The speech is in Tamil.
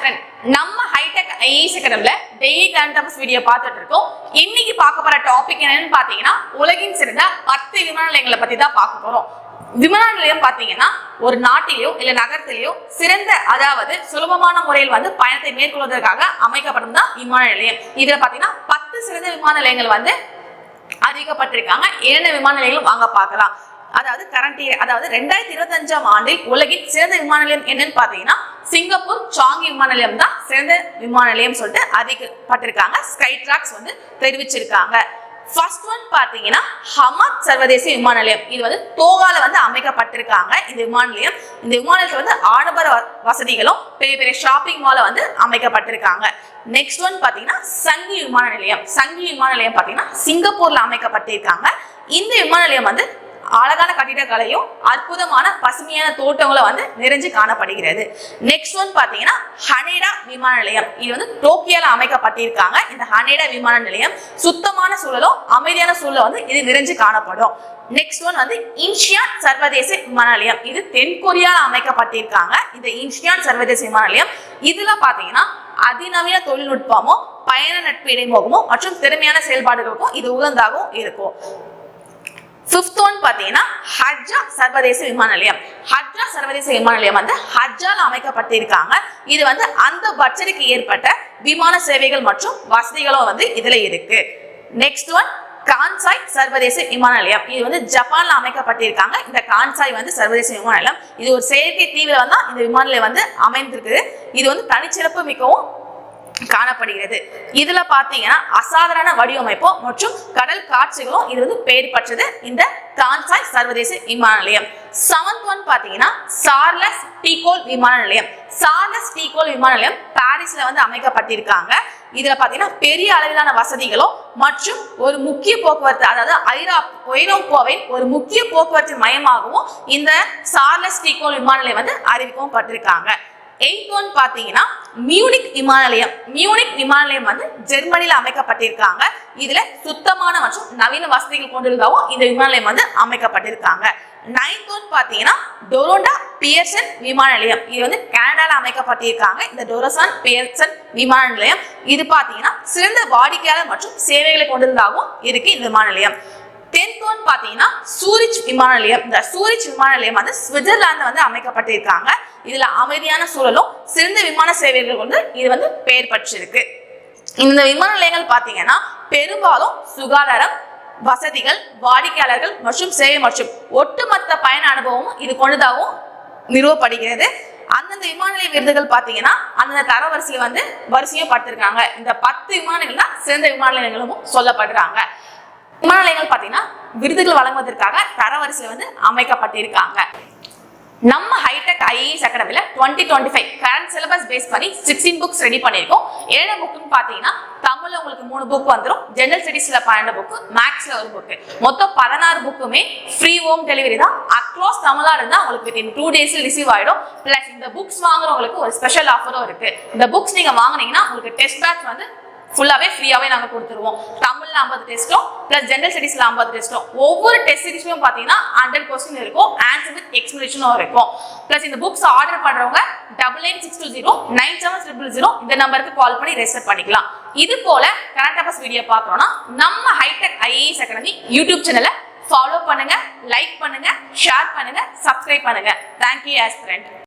ஆஸ்பிரண்ட் நம்ம ஹைடெக் ஐஏஎஸ் அகாடமில டெய்லி கரண்ட் அஃபேர்ஸ் வீடியோ பார்த்துட்டு இருக்கோம். இன்னைக்கு பார்க்க போற டாபிக் என்னன்னு பாத்தீங்கன்னா உலகின் சிறந்த பத்து விமான நிலையங்களை பத்தி தான் பார்க்க போறோம். விமான நிலையம் பாத்தீங்கன்னா ஒரு நாட்டிலேயோ இல்ல நகரத்திலேயோ சிறந்த அதாவது சுலபமான முறையில் வந்து பயணத்தை மேற்கொள்வதற்காக அமைக்கப்படும் தான் விமான நிலையம். இதுல பாத்தீங்கன்னா பத்து சிறந்த விமான நிலையங்கள் வந்து அறிவிக்கப்பட்டிருக்காங்க. என்னென்ன விமான நிலையங்களும் வாங்க பார்க்கலாம். அதாவது கரண்ட் அதாவது ரெண்டாயிரத்தி இருபத்தஞ்சாம் ஆண்டில் உலகின் சிறந்த விமான நிலையம் என்னன்னு பாத்தீங்கன்னா சிங்கப்பூர் சாங் விமான நிலையம் தான் சிறந்த விமான நிலையம் சொல்லிட்டு அறிவிக்கப்பட்டிருக்காங்க. ஸ்கை டிராக்ஸ் வந்து தெரிவிச்சிருக்காங்க. ஃபர்ஸ்ட் ஒன் பார்த்தீங்கன்னா ஹமாத் சர்வதேச விமான நிலையம் இது வந்து தோவால வந்து அமைக்கப்பட்டிருக்காங்க இந்த விமான நிலையம் இந்த விமான நிலையத்தில் வந்து ஆடம்பர வ- வசதிகளும் பெரிய பெரிய ஷாப்பிங் மால வந்து அமைக்கப்பட்டிருக்காங்க. நெக்ஸ்ட் ஒன் பார்த்தீங்கன்னா சங்கி விமான நிலையம் சங்கி விமான நிலையம் பார்த்தீங்கன்னா சிங்கப்பூர்ல அமைக்கப்பட்டிருக்காங்க. இந்த விமான நிலையம் வந்து அழகான கட்டிடக்கலையும் அற்புதமான பசுமையான தோட்டங்களும் வந்து நிறைஞ்சு காணப்படுகிறது. நெக்ஸ்ட் ஒன் பாத்தீங்கன்னா ஹனேடா விமான நிலையம். இது வந்து டோக்கியோல அமைக்கப்பட்டிருக்காங்க. இந்த ஹனேடா விமான நிலையம் சுத்தமான சூழலும் அமைதியான சூழலும் வந்து இது நிறைஞ்சு காணப்படும். நெக்ஸ்ட் ஒன் வந்து இன்ஷியான் சர்வதேச விமான நிலையம். இது தென்கொரியாவில் அமைக்கப்பட்டிருக்காங்க. இந்த இன்ஷியான் சர்வதேச விமான நிலையம். இதுல பாத்தீங்கன்னா அதிநவீன தொழில்நுட்பமும் பயண நட்பு இடைமுகமும் மற்றும் திறமையான செயல்பாடுகளுக்கும் இது உகந்தாகவும் இருக்கும். ஃபிஃப்த் ஒன் பார்த்தீங்கன்னா ஹஜ்ஜா சர்வதேச விமான நிலையம். ஹஜ்ஜா சர்வதேச விமான நிலையம் வந்து ஹஜ்ஜால அமைக்கப்பட்டிருக்காங்க. இது வந்து அந்த பட்ஜெட்டுக்கு ஏற்பட்ட விமான சேவைகள் மற்றும் வசதிகளும் வந்து இதுல இருக்கு. நெக்ஸ்ட் ஒன் கான்சாய் சர்வதேச விமான நிலையம். இது வந்து ஜப்பான்ல அமைக்கப்பட்டிருக்காங்க. இந்த கான்சாய் வந்து சர்வதேச விமான நிலையம். இது ஒரு செயற்கை தீவிரம் தான் இந்த விமான நிலையம் வந்து அமைந்திருக்குது. இது வந்து தனிச்சிறப்பு மிகவும் காணப்படுகிறது. இதுல பாத்தீங்கன்னா அசாதாரண வடிவமைப்பும் மற்றும் கடல் காட்சிகளும் இது வந்து பெயர் பெற்றது இந்த தான்சாய் சர்வதேச விமான நிலையம். செவன்த் ஒன் பாத்தீங்கன்னா சார்லஸ் டீகோல் விமான நிலையம். சார்லஸ் டீகோல் விமான நிலையம் பாரிஸ்ல வந்து அமைக்கப்பட்டிருக்காங்க. இதுல பாத்தீங்கன்னா பெரிய அளவிலான வசதிகளும் மற்றும் ஒரு முக்கிய போக்குவரத்து அதாவது ஐரா ஐரோப்பாவின் ஒரு முக்கிய போக்குவரத்து மையமாகவும் இந்த சார்லஸ் டீகோல் விமான நிலையம் வந்து அறிவிக்கவும் பட்டிருக்காங்க எயிட் ஒன் பார்த்தீங்கன்னா மியூனிக் விமான நிலையம் மியூனிக் விமான நிலையம் வந்து ஜெர்மனியில் அமைக்கப்பட்டிருக்காங்க. இதுல சுத்தமான மற்றும் நவீன வசதிகள் கொண்டிருந்தாவும் இந்த விமான நிலையம் வந்து அமைக்கப்பட்டிருக்காங்க. நைன்த் ஒன் பார்த்தீங்கன்னா டொரோண்டா பியர்சன் விமான நிலையம் இது வந்து கனடால அமைக்கப்பட்டிருக்காங்க. இந்த டொரோசான் பியர்சன் விமான நிலையம் இது பார்த்தீங்கன்னா சிறந்த வாடிக்கையாளர் மற்றும் சேவைகளை கொண்டிருந்தாகவும் இருக்கு இந்த விமான நிலையம் டென்த் பார்த்தீங்கன்னா சூரிச் விமான நிலையம். இந்த சூரிச் விமான நிலையம் வந்து சுவிட்சர்லாந்து வந்து அமைக்கப்பட்டிருக்காங்க. இதுல அமைதியான சூழலும் சிறந்த விமான சேவைகள் வந்து இது வந்து பெயர் பெற்றிருக்கு. இந்த விமான நிலையங்கள் பார்த்தீங்கன்னா பெரும்பாலும் சுகாதாரம் வசதிகள் வாடிக்கையாளர்கள் மற்றும் சேவை மற்றும் ஒட்டுமொத்த பயண அனுபவமும் இது கொண்டதாகவும் நிறுவப்படுகிறது. அந்தந்த விமான நிலைய விருதுகள் பார்த்தீங்கன்னா அந்தந்த தரவரிசையில் வந்து வரிசையும் பட்டிருக்காங்க. இந்த பத்து விமானங்கள் தான் சிறந்த விமான நிலையங்களும் சொல்லப்படுறாங்க. விமான நிலையங்கள் பார்த்தீங்கன்னா விருதுகள் வழங்குவதற்காக தரவரிசையில் வந்து அமைக்கப்பட்டிருக்காங்க. நம்ம ஹைடெக் ஐஏஎஸ் அகாடமியில் twenty twenty five current syllabus base பண்ணி சிக்ஸ்டீன் புக்ஸ் ரெடி பண்ணியிருக்கோம். ஏழு புக்குன்னு பார்த்தீங்கன்னா தமிழில் உங்களுக்கு மூணு புக் வந்துடும் ஜெனரல் ஸ்டடீஸில் பன்னெண்டு புக்கு மேக்ஸில் ஒரு புக்கு மொத்தம் பதினாறு புக்குமே ஃப்ரீ ஹோம் டெலிவரி தான். அக்ராஸ் தமிழாக இருந்தால் உங்களுக்கு வித்தின் டூ டேஸில் ரிசீவ் ஆகிடும் ப்ளஸ் இந்த புக்ஸ் வாங்குறவங்களுக்கு ஒரு ஸ்பெஷல் ஆஃபரும் இருக்குது இந்த புக்ஸ் நீங்கள் வாங்குனீங்கன்னா உங்களுக்கு டெஸ்ட் பேட்ச் வந்து ஃபுல்லாகவே ஃப்ரீயாகவே நாங்கள் கொடுத்துருவோம். தமிழில் ஐம்பது டெஸ்ட்டும் ப்ளஸ் ஜென்ரல் ஸ்டடீஸில் ஐம்பது டெஸ்ட்டும் ஒவ்வொரு டெஸ்ட் சீரிஸ்லையும் பார்த்தீங்கன்னா ஹண்ட்ரட் கொஸ்டின் இருக்கும் ஆன்சர் வித் எக்ஸ்பிளேஷனும் இருக்கும். ப்ளஸ் இந்த புக்ஸ் ஆர்டர் பண்ணுறவங்க double nine six two zero nine seven triple zero இந்த நம்பருக்கு கால் பண்ணி ரெஜிஸ்டர் பண்ணிக்கலாம். இது போல கரண்ட் அஃபேர்ஸ் வீடியோ பார்க்கணும்னா நம்ம hi tech IAS academy YouTube சேனலை ஃபாலோ பண்ணுங்க லைக் பண்ணுங்க ஷேர் பண்ணுங்க சப்ஸ்கிரைப் பண்ணுங்க. Thank you aspirant